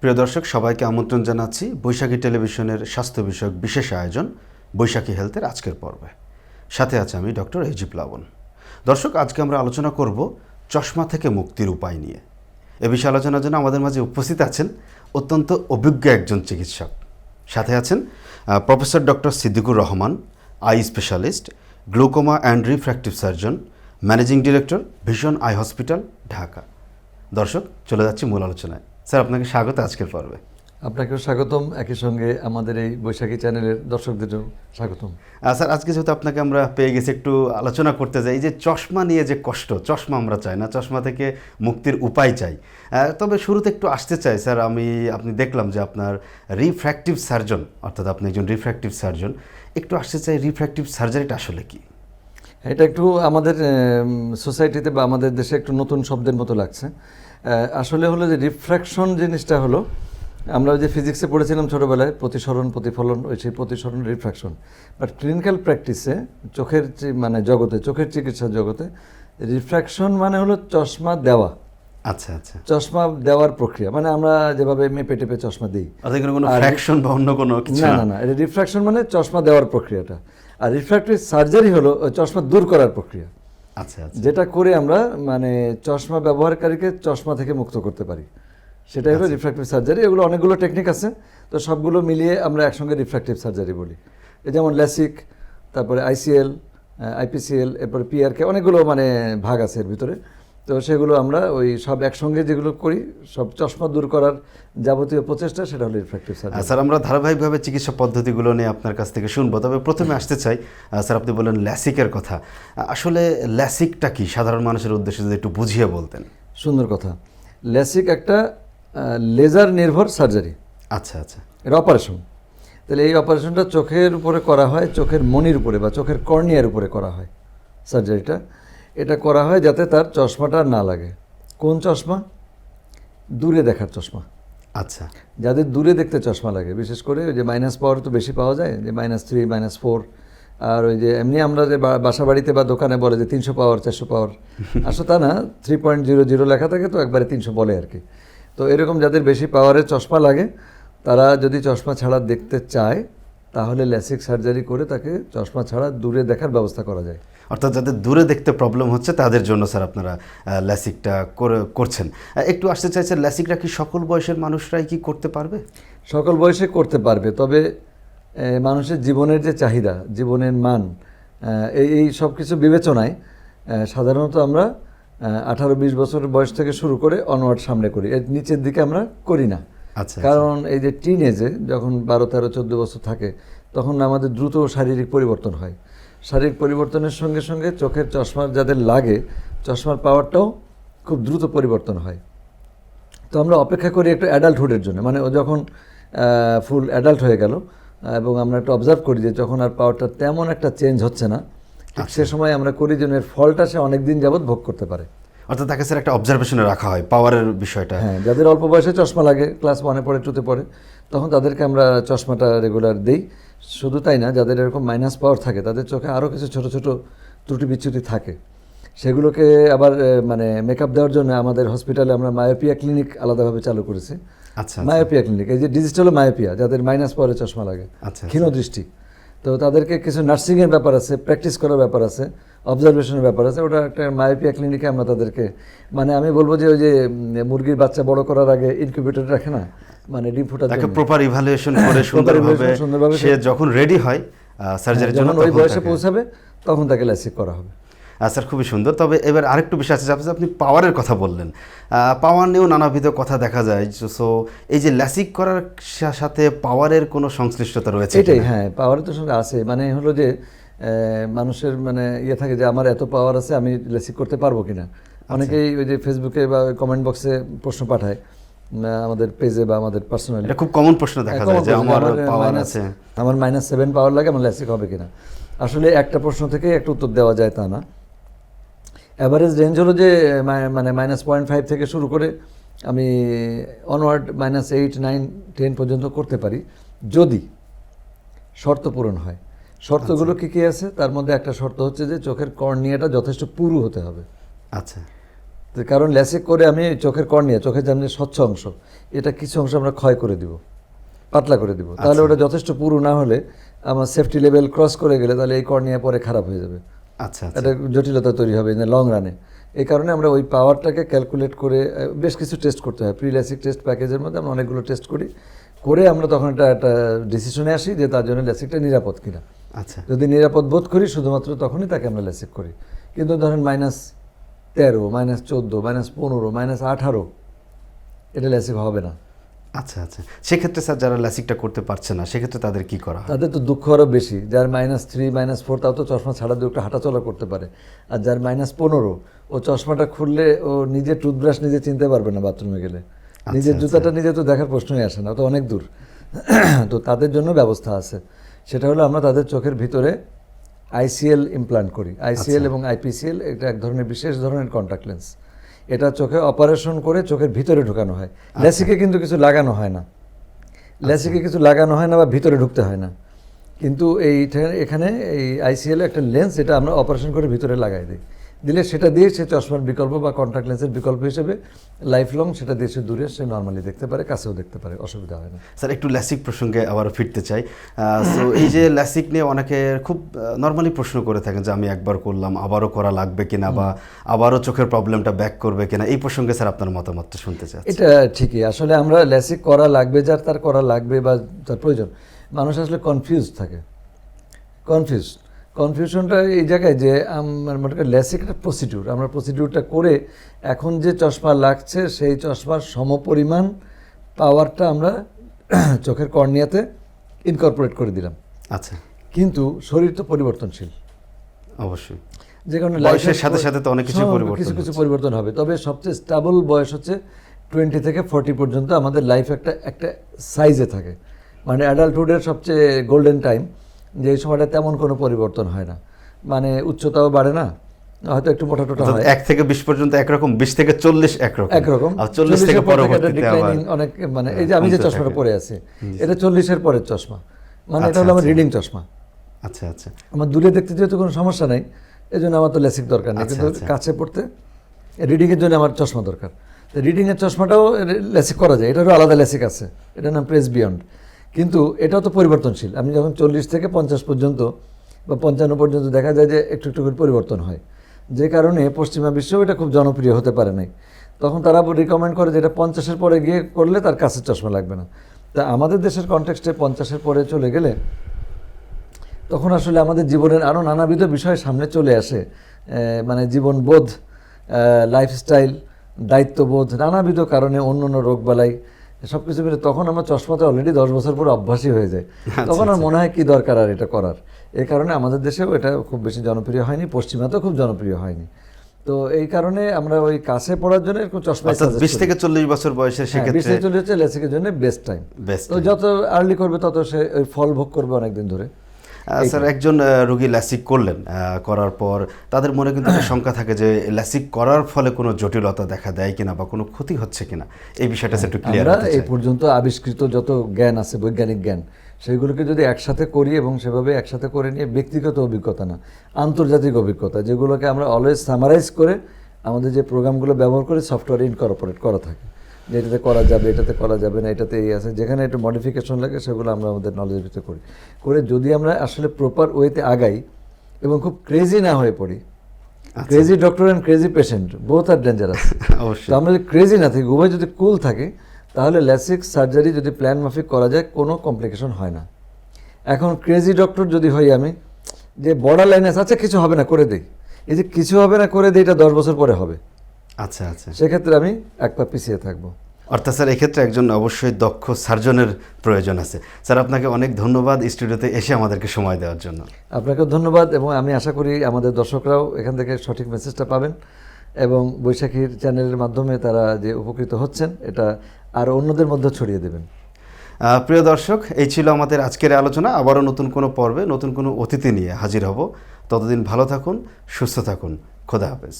প্রিয় দর্শক, সবাইকে আমন্ত্রণ জানাচ্ছি বৈশাখী টেলিভিশনের স্বাস্থ্য বিষয়ক বিশেষ আয়োজন, বৈশাখী হেলথের আজকের পর্বে। সাথে আছে আমি ডক্টর এইজি প্লাবন দর্শক, আজকে আমরা আলোচনা করব চশমা থেকে মুক্তির উপায় নিয়ে। এ বিষয়ে আলোচনার জন্য আমাদের মাঝে উপস্থিত আছেন অত্যন্ত অভিজ্ঞ একজন চিকিৎসক। সাথে আছেন professor doctor Siddiqur Rahman, eye specialist, glaucoma and refractive surgeon, managing director, vision eye hospital, Dhaka. দর্শক, চলে যাচ্ছি মূল আলোচনায়। স্যার আপনাকে স্বাগত আজকের পর্বে। আপনাকেও স্বাগতম। একই সঙ্গে আমাদের এই বৈশাখী চ্যানেলের দর্শকদেরও স্বাগতম। স্যার আজকে যেহেতু আপনাকে আমরা পেয়ে গেছি একটু আলোচনা করতে যাই। এই যে চশমা নিয়ে যে কষ্ট চশমা আমরা চাই না চশমা থেকে মুক্তির উপায় চাই। তবে শুরুতে একটু আসতে চাই স্যার। আমি আপনি দেখলাম যে আপনার রিফ্র্যাক্টিভ সার্জন অর্থাৎ আপনি একজন রিফ্র্যাক্টিভ সার্জন একটু আসতে চাই রিফ্র্যাক্টিভ সার্জারিটা আসলে কি? এটা একটু আমাদের সোসাইটিতে বা আমাদের দেশে একটু নতুন শব্দের মতো লাগছে। আসলে হলো যে রিফ্র্যাকশন জিনিসটা হলো আমরা ওই যে ফিজিক্সে পড়েছিলাম ছোটোবেলায় প্রতিসরণ প্রতিফলন ওই সেই প্রতিসরণ রিফ্র্যাকশন বাট ক্লিনিক্যাল প্র্যাকটিসে চোখের মানে জগতে চোখের চিকিৎসার জগতে রিফ্র্যাকশন মানে হলো চশমা দেওয়া। আচ্ছা আচ্ছা। চশমা দেওয়ার প্রক্রিয়া মানে আমরা যেভাবে মেপে টেপে চশমা দিই। কোনো ফ্র্যাকশন বা অন্য কোনো কিছু না না? না না এটা রিফ্র্যাকশন মানে চশমা দেওয়ার প্রক্রিয়াটা। আর রিফ্র্যাক্টিভ সার্জারি হলো চশমা দূর করার প্রক্রিয়া। আচ্ছা আচ্ছা। যেটা করে আমরা মানে চশমা ব্যবহারকারীকে চশমা থেকে মুক্ত করতে পারি। সেটাই হলো রিফ্র্যাক্টিভ সার্জারি এগুলো অনেকগুলো টেকনিক আছে। তো সবগুলো মিলিয়ে আমরা একসঙ্গে রিফ্র্যাক্টিভ সার্জারি বলি। এই যেমন ল্যাসিক তারপরে আইসিএল আইপিসিএল এরপরে পিআরকে অনেকগুলো মানে ভাগ আছে এর ভিতরে। তো সেগুলো আমরা ওই সব একসঙ্গে যেগুলো করি সব চশমা দূর করার যাবতীয় প্রচেষ্টা সেটা হলো রিফ্র্যাক্টিভ সার্জারি স্যার আমরা ধারাবাহিকভাবে চিকিৎসা পদ্ধতিগুলো নিয়ে আপনার কাছ থেকে শুনব। তবে প্রথমে আসতে চাই স্যার আপনি বললেন ল্যাসিকের কথা। আসলে ল্যাসিকটা কি? সাধারণ মানুষের উদ্দেশ্যে যদি একটু বুঝিয়ে বলতেন। সুন্দর কথা। ল্যাসিক একটা লেজার নির্ভর সার্জারি আচ্ছা আচ্ছা। এটা অপারেশন তাহলে এই অপারেশনটা চোখের উপরে করা হয় চোখের মনির উপরে বা চোখের কর্নিয়ার উপরে করা হয় সার্জারিটা এটা করা হয় যাতে তার চশমাটা না লাগে। কোন চশমা? দূরে দেখার চশমা। আচ্ছা। যাদের দূরে দেখতে চশমা লাগে বিশেষ করে ওই যে মাইনাস পাওয়ার তো বেশি পাওয়া যায় যে মাইনাস থ্রি মাইনাস ফোর আর ওই যে এমনি আমরা যে বাসা বাড়িতে বা দোকানে বলে যে তিনশো পাওয়ার চারশো পাওয়ার আসলে তা না থ্রি পয়েন্ট জিরো জিরো লেখা থাকে তো একবারে তিনশো বলে আর কি। তো এরকম যাদের বেশি পাওয়ারের চশমা লাগে তারা যদি চশমা ছাড়া দেখতে চায় তাহলে ল্যাসিক সার্জারি করে তাকে চশমা ছাড়া দূরে দেখার ব্যবস্থা করা যায়। অর্থাৎ যাদের দূরে দেখতে প্রবলেম হচ্ছে তাদের জন্য স্যার আপনারা ল্যাসিকটা করে- করছেন। একটু আসতে চাইছেন ল্যাসিকটা কি সকল বয়সের মানুষরাই কি করতে পারবে? সকল বয়সে করতে পারবে তবে মানুষের জীবনের যে চাহিদা জীবনের মান এই সব কিছু বিবেচনায় সাধারণত আমরা আঠারো বিশ বছর বয়স থেকে শুরু করে অনওয়ার্ড সামনে করি। এর নিচের দিকে আমরা করি না। আচ্ছা কারণ এই যে টিনেজে যখন বারো তেরো চোদ্দ বছর থাকে তখন আমাদের দ্রুত শারীরিক পরিবর্তন হয়। শারীরিক পরিবর্তনের সঙ্গে সঙ্গে চোখের চশমার যাদের লাগে চশমার পাওয়ারটাও খুব দ্রুত পরিবর্তন হয়। তো আমরা অপেক্ষা করি একটা অ্যাডাল্টহুডের জন্য। মানে ও যখন ফুল অ্যাডাল্ট হয়ে গেল এবং আমরা একটু অবজার্ভ করি যে যখন আর পাওয়ারটা তেমন একটা চেঞ্জ হচ্ছে না ঠিক সে সময় আমরা করি যেন এর ফলটা সে অনেক দিন যাবৎ ভোগ করতে পারে। অর্থাৎ তাকে স্যার একটা অবজারভেশনে রাখা হয় পাওয়ারের বিষয়টা। হ্যাঁ যাদের অল্প বয়সে চশমা লাগে ক্লাস ওয়ানে পড়ে টুতে পড়ে তখন তাদেরকে আমরা চশমাটা রেগুলার দেই। শুধু তাই না যাদের এরকম মাইনাস পাওয়ার থাকে তাদের চোখে আরও কিছু ছোট ছোট ত্রুটি বিচ্যুতি থাকে। সেগুলোকে আবার মানে মেকআপ দেওয়ার জন্য আমাদের হসপিটালে আমরা মায়োপিয়া ক্লিনিক আলাদাভাবে চালু করেছি। আচ্ছা মায়োপিয়া ক্লিনিক এই যে ডিজিটাল মায়োপিয়া যাদের মাইনাস পাওয়ারে চশমা লাগে আচ্ছা ক্ষীণ দৃষ্টি তো তাদেরকে কিছু নার্সিংয়ের ব্যাপার আছে প্র্যাকটিস করার ব্যাপার আছে অবজারভেশনের ব্যাপার আছে ওটা একটা মায়োপিয়া ক্লিনিকে আমরা তাদেরকে মানে আমি বলব যে ওই যে মুরগির বাচ্চা বড় করার আগে ইনকিউবেটর রাখে না? মানে ফোটার তাকে প্রপার ইভালুয়েশন করে সুন্দরভাবে সে যখন রেডি হয় সার্জারির জন্য যখন ওই বয়সে পৌঁছাবে তখন তাকে ল্যাসিক করা হবে। স্যার খুবই সুন্দর। তবে এবার আরেকটু বিষয় আছে আপনি- আপনি পাওয়ারের কথা বললেন। পাওয়ার নিয়েও নানাবিধ কথা দেখা যায়। সো এই যে ল্যাসিক করার সাথে পাওয়ারের কোনো সংশ্লিষ্টতা রয়েছে এটাই হ্যাঁ পাওয়ার তো সঙ্গে আছে। মানে হলো যে মানুষের মানে ইয়ে থাকে যে আমার এত পাওয়ার আছে আমি লেসিক করতে পারব কিনা? আচ্ছা। অনেকেই ওই যে ফেসবুকে বা কমেন্ট বক্সে প্রশ্ন পাঠায়। আমাদের পেজে বা আমাদের পার্সোনালি এটা খুব কমন প্রশ্ন দেখা যায় যে আমার পাওয়ার আছে। আমার মাইনাস সেভেন পাওয়ার লাগে আমার ল্যাসিক হবে কিনা? আসলে একটা প্রশ্ন থেকে একটা উত্তর দেওয়া যায় তা না। অ্যাভারেজ রেঞ্জ হলো যে মানে মাইনাস পয়েন্ট ফাইভ থেকে শুরু করে আমি onward minus eight nine ten পর্যন্ত করতে পারি। যদি শর্ত পূরণ হয়। শর্তগুলো কী কী আছে? তার মধ্যে একটা শর্ত হচ্ছে যে চোখের কর্নিয়াটা যথেষ্ট পুরু হতে হবে। আচ্ছা। কারণ ল্যাসিক করে আমি চোখের কর্নিয়া চোখের যেমন স্বচ্ছ অংশ এটা কিছু অংশ আমরা ক্ষয় করে দিব পাতলা করে দিব। তাহলে ওটা যথেষ্ট পুরু না হলে আমার সেফটি লেভেল ক্রস করে গেলে তাহলে এই কর্নিয়া পরে খারাপ হয়ে যাবে। আচ্ছা এটা জটিলতা তৈরি হবে লং রানে এই কারণে আমরা ওই পাওয়ারটাকে ক্যালকুলেট করে বেশ কিছু টেস্ট করতে হয়। প্রিল্যাসিক টেস্ট প্যাকেজের মধ্যে আমরা অনেকগুলো টেস্ট করি। করে আমরা তখন একটা একটা ডিসিশনে আসি যে তার জন্য ল্যাসিকটা নিরাপদ কিনা। আচ্ছা। যদি নিরাপদ বোধ করি শুধুমাত্র তখনই তাকে আমরা ল্যাসিক করি। কিন্তু ধরেন মাইনাস তেরো মাইনাস চোদ্দ মাইনাস পনেরো মাইনাস আঠারো এটা ল্যাসিক হবে না। আচ্ছা আচ্ছা। সেক্ষেত্রে স্যার যারা ল্যাসিকটা করতে পারছে না সেক্ষেত্রে তাদের কি করা তাদের তো দুঃখ আরও বেশি। যার মাইনাস থ্রি মাইনাস ফোর তাও তো চশমা ছাড়া দিয়ে একটু হাঁটাচলা করতে পারে। আর যার মাইনাস পনেরো ও চশমাটা খুললে ও নিজে টুথব্রাশ নিজে চিনতে পারবে না বাথরুমে গেলে। নিজের জুতাটা নিজে তো দেখার প্রশ্নই আসে না তো অনেক দূর। তো তাদের জন্য ব্যবস্থা আছে। সেটা হলো আমরা তাদের চোখের ভিতরে আইসিএল ইমপ্লান্ট করি। আইসিএল এবং আইপিসিএল এটা এক ধরনের বিশেষ ধরনের কন্ট্যাক্ট লেন্স এটা চোখে অপারেশন করে চোখের ভিতরে ঢুকানো হয়। লেসিকে কিন্তু কিছু লাগানো হয় না। লেসিকে কিছু লাগানো হয় না বা ভিতরে ঢুকতে হয় না। কিন্তু এইটা এখানে এই আইসিএল একটা লেন্স এটা আমরা অপারেশন করে ভিতরে লাগাই দিই। দিলে সেটা দিয়ে সে চশমার বিকল্প বা কন্ট্যাক্ট লেন্সের বিকল্প হিসেবে লাইফ লং সেটা দিয়ে সে দূরে সে নর্মালি দেখতে পারে কাছেও দেখতে পারে অসুবিধা হয় না। স্যার একটু ল্যাসিক প্রসঙ্গে আবারও ফিরতে চাই। সো এই যে ল্যাসিক নিয়ে অনেকে খুব নর্মালি প্রশ্ন করে থাকেন যে আমি একবার করলাম আবারও করা লাগবে কিনা বা আবারও চোখের প্রবলেমটা ব্যাক করবে কিনা। এই প্রসঙ্গে স্যার আপনার মতামতটা শুনতে চাই এটা ঠিকই। আসলে আমরা ল্যাসিক করা লাগবে যার তার করা লাগবে বা তার প্রয়োজন মানুষ আসলে কনফিউজ থাকে। কনফিউজ কনফিউশনটা এই জায়গায় যে আমার মনে করি ল্যাসিক একটা প্রসিডিউর আমরা প্রসিডিউরটা করে এখন যে চশমা লাগছে সেই চশমার সমপরিমাণ পাওয়ারটা আমরা চোখের কর্নিয়াতে ইনকর্পোরেট করে দিলাম। আচ্ছা। কিন্তু শরীর তো পরিবর্তনশীল। অবশ্যই। যে কারণে বয়সের লাইফের সাথে সাথে তো অনেক কিছু পরিবর্তন কিছু কিছু পরিবর্তন হবে। তবে সবচেয়ে স্টেবল বয়স হচ্ছে টোয়েন্টি থেকে ফর্টি পর্যন্ত আমাদের লাইফ একটা একটা সাইজে থাকে। মানে অ্যাডাল্টহুডের সবচেয়ে গোল্ডেন টাইম যে সময়টা তেমন কোনো পরিবর্তন হয় না। মানে উচ্চতাও বাড়ে না হয়তো একটু মোটা টোটা হয়। এক থেকে বিশ পর্যন্ত একরকম বিশ থেকে চল্লিশ একরকম। একরকম। আর চল্লিশ থেকে 40 এর পর একটা পরবর্তীতে অনেক মানে এই যে আমি যে চশমাটা পরে আছি এটা চল্লিশের পরের চশমা। মানে এটা আচ্ছা, হলো আমার আচ্ছা। রিডিং চশমা। আচ্ছা আচ্ছা। আমার দূরে দেখতে যেহেতু কোনো সমস্যা নাই এই জন্য আমার তো লেসিক দরকার নেই। আচ্ছা, কিন্তু আচ্ছা। কাছে পড়তে রিডিংয়ের জন্য আমার চশমা দরকার। তো রিডিংয়ের চশমাটাও লেসিক করা যায়। এটারও আলাদা লেসিক আছে। এটার নাম প্রেস বিয়ন্ড কিন্তু এটাও তো পরিবর্তনশীল। আমি যখন চল্লিশ থেকে পঞ্চাশ পর্যন্ত বা পঞ্চান্ন পর্যন্ত দেখা যায় যে একটু একটু করে পরিবর্তন হয়। যে কারণে পশ্চিমা বিশ্বেও এটা খুব জনপ্রিয় হতে পারে নাই। তখন তারা রিকমেন্ড করে যে এটা পঞ্চাশের পরে গিয়ে করলে তার কাছের চশমা লাগবে না। তা আমাদের দেশের কনটেক্সটে পঞ্চাশের পরে চলে গেলে তখন আসলে আমাদের জীবনের আরও নানাবিধ বিষয় সামনে চলে আসে। মানে জীবনবোধ লাইফস্টাইল দায়িত্ববোধ, নানাবিধ কারণে অন্য অন্য রোগবালাই সব কিছু মিলে তখন আমার চশমাতে অলরেডি দশ বছর পর অভ্যাসই হয়ে যায়। তখন আর মনে হয় কি দরকার আর এটা করার? এই কারণে আমাদের দেশেও এটা খুব বেশি জনপ্রিয় হয়নি পশ্চিমাতেও খুব জনপ্রিয় হয়নি। তো এই কারণে আমরা ওই কাছে পড়ার জন্য এরকম চশমা বিশ থেকে চল্লিশ বছর বয়সে হ্যাঁ, বিশ থেকে চল্লিশ হচ্ছে লেসিকের জন্য বেস্ট টাইম বেস্ট তো যত আর্লি করবে তত সে ওই ফল ভোগ করবে অনেকদিন ধরে। স্যার একজন রোগী ল্যাসিক করলেন করার পর তাদের মনে কিন্তু একটা শঙ্কা থাকে যে ল্যাসিক করার ফলে কোনো জটিলতা দেখা দেয় কিনা বা কোনো ক্ষতি হচ্ছে কিনা? এই বিষয়টা একটু ক্লিয়ার আমরা এই পর্যন্ত আবিষ্কৃত যত জ্ঞান আছে বৈজ্ঞানিক জ্ঞান সেগুলোকে যদি একসাথে করি এবং সেভাবে একসাথে করে নিয়ে ব্যক্তিগত অভিজ্ঞতা না আন্তর্জাতিক অভিজ্ঞতা যেগুলোকে আমরা অলওয়েজ সামারাইজ করে আমাদের যে প্রোগ্রামগুলো ব্যবহার করে সফটওয়্যার ইনকর্পোরেট করা থাকে। যে এটাতে করা যাবে এটাতে করা যাবে না এটাতে এই আছে। যেখানে একটু মডিফিকেশন লাগে সেগুলো আমরা আমাদের নলেজের ভিতরে করি। করে যদি আমরা আসলে প্রপার ওয়েতে আগাই এবং খুব ক্রেজি না হয়ে পড়ি crazy doctor and crazy patient both R dangerous অবশ্যই। আমরা যদি ক্রেজি না থাকি উভয় যদি কুল থাকে তাহলে ল্যাসিক সার্জারি যদি প্ল্যান মাফিক করা যায় কোনো কমপ্লিকেশন হয় না। এখন ক্রেজি ডক্টর যদি হই আমি যে বর্ডার লাইনে আচ্ছা কিছু হবে না করে দিই। এই যে কিছু হবে না করে দিই এটা দশ বছর পরে হবে। আচ্ছা আচ্ছা। সেক্ষেত্রে আমি এক পা পিছিয়ে থাকব। অর্থাৎ স্যার এক্ষেত্রে একজন অবশ্যই দক্ষ সার্জনের প্রয়োজন আছে। স্যার আপনাকে অনেক ধন্যবাদ স্টুডিওতে এসে আমাদেরকে সময় দেওয়ার জন্য। আপনাকেও ধন্যবাদ এবং আমি আশা করি আমাদের দর্শকরাও এখান থেকে সঠিক মেসেজটা পাবেন এবং বৈশাখীর চ্যানেলের মাধ্যমে তারা যে উপকৃত হচ্ছেন এটা আরও অন্যদের মধ্যে ছড়িয়ে দেবেন। প্রিয় দর্শক এই ছিল আমাদের আজকের আলোচনা। আবারও নতুন কোনো পর্বে নতুন কোনো অতিথি নিয়ে হাজির হব। ততদিন ভালো থাকুন সুস্থ থাকুন। খোদা হাফেজ।